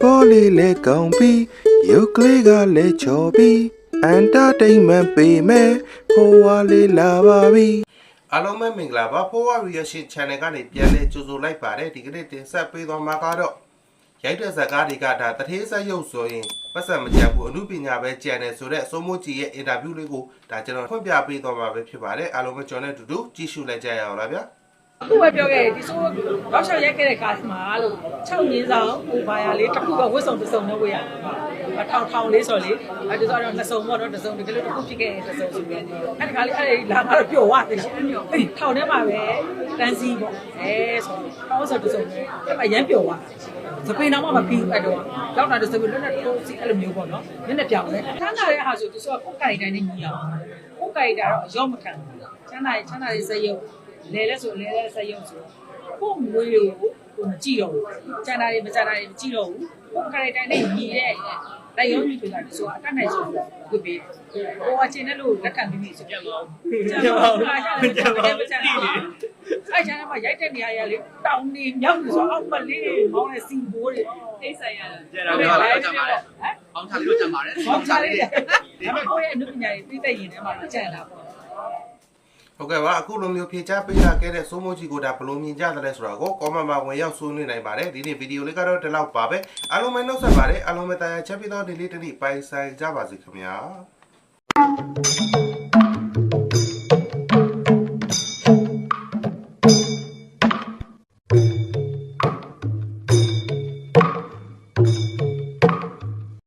ပေါ်လေးလဲကောင်းပြီးရုပ်ကလေးကလည်းချော်ပြီးအန်တာတိန်မန်ပေးမယ်ဖိုးဝါလေးလာပါပြီအားလုံးပဲမင်္ဂလာပါဖိုးဝါရီရရှိ channel ကနေပြန်လဲကြိုဆိုလိုက်ပါတယ်ဒီကနေ့တင်ဆက်ပေးသွားမှာကတော့ရိုက်တဲ့ဇာတ်ကားတွေကဒါတထေးဆက်ရုပ်ဆိုရင်ပတ်စံမကြဘူးအမှုပညာပဲကြံတယ်ဆိုတော့စိုးမိုးကြီးရဲ့အင်တာဗျူးလေးကိုဒါကျွန်တော်ဖွင့်ပြပေးသွားမှာပဲဖြစ်ပါတယ်အားလုံးပဲကျွန်တော်နဲ့အတူတူကြည့်ရှုလိုက်ကြရအောင်လားဗျာ အခုပဲပြောခဲ့တယ်ဒီဆိုတော့ရှောက်ရက်ခဲ့တဲ့ကားမှာလို့6မြင်းဆောင်ဟိုဘာရလေးတစ်ခုကဝတ်စုံတစ်စုံနဲ့ဝတ်ရတယ်အထောင်ထောင်လေးဆိုလေအဲဒီဆိုတော့နှစ်စုံပေါ့နော်တစ်စုံတကယ်လို့တစ်ခုဖြစ်ခဲ့ရင်တစ်စုံဆိုပြီးအဲ့ဒီကားလေးအဲ့ဒီလာမှာတော့ပျော်သွားတယ်ရှင်အေးထောင်ထဲမှာပဲတန်းစီပေါ့အဲဆိုတော့ဆိုတစ်စုံနဲ့အဲ့မှာရမ်းပျော်သွားစပိန်တော့မှမပြီးအဲ့တော့လောက်တာတစ်စုံလွတ်တဲ့တိုးစီအဲ့လိုမျိုးပေါ့နော်နည်းနည်းပြောင်းတယ်ချမ်းသာတဲ့ဟာဆိုသူဆိုကိုယ်ကိုင်တိုင်းနဲ့ညီအောင်ကိုယ်ကိုင်တာတော့အယောမခံဘူးချမ်းသာချမ်းသာတဲ့စရုပ် လဲလဲဆိုလဲလဲစရုပ်ဆိုကိုယ်မွေးကိုကိုမကြည့်တော့ဘူးချမ်းသာတွေမချမ်းသာတွေမကြည့်တော့ဘူးကိုယ်ကိုင်တိုင်းနဲ့ညီတဲ့လိုက်ရုံးကြီးဆိုတာဒီဆိုအတက်နိုင်ဆိုဝစ်ပေးဟိုအချင်းနဲ့လို့လက်ခံပြီးပြီဆိုကြပါဦးကြပါဦးကြပါဦးကြပါဦးအဲ့ကျန်မှာရိုက်တဲ့နေရာရလေတောင်းနေမြောက်နေဆိုအောက်မလေးမောင်းနေစီဘိုးတွေအိတ်ဆိုင်ရတာကျန်တာပြောလိုက်တော့ကြပါလေဟမ်။အောင်ထားလို့ကြံပါတယ်။ဘောင်းချလေးတွေဒါပေမဲ့ကိုယ့်ရဲ့အနုပညာတွေသိတဲ့ရင်ထဲမှာတော့ကြံတာပေါ့ ဟုတ်ကဲ့ပါအခုလိုမျိုးဖြေချပေးလာခဲ့တဲ့စိုးမိုးကြီးကိုဒါဘယ်လိုမြင်ကြသလဲဆိုတာကို comment မှာဝင်ရောက်ဆွေးနွေးနိုင်ပါတယ်ဒီနေ့ဗီဒီယိုလေးကတော့ဒီလောက်ပါပဲအားလုံးပဲနှုတ်ဆက်ပါတယ်အားလုံးပဲတာယာချက်ပြီးတော့ဒီလေးတစ်နေ့ပိုင်ဆိုင်ကြပါစေခင်ဗျာ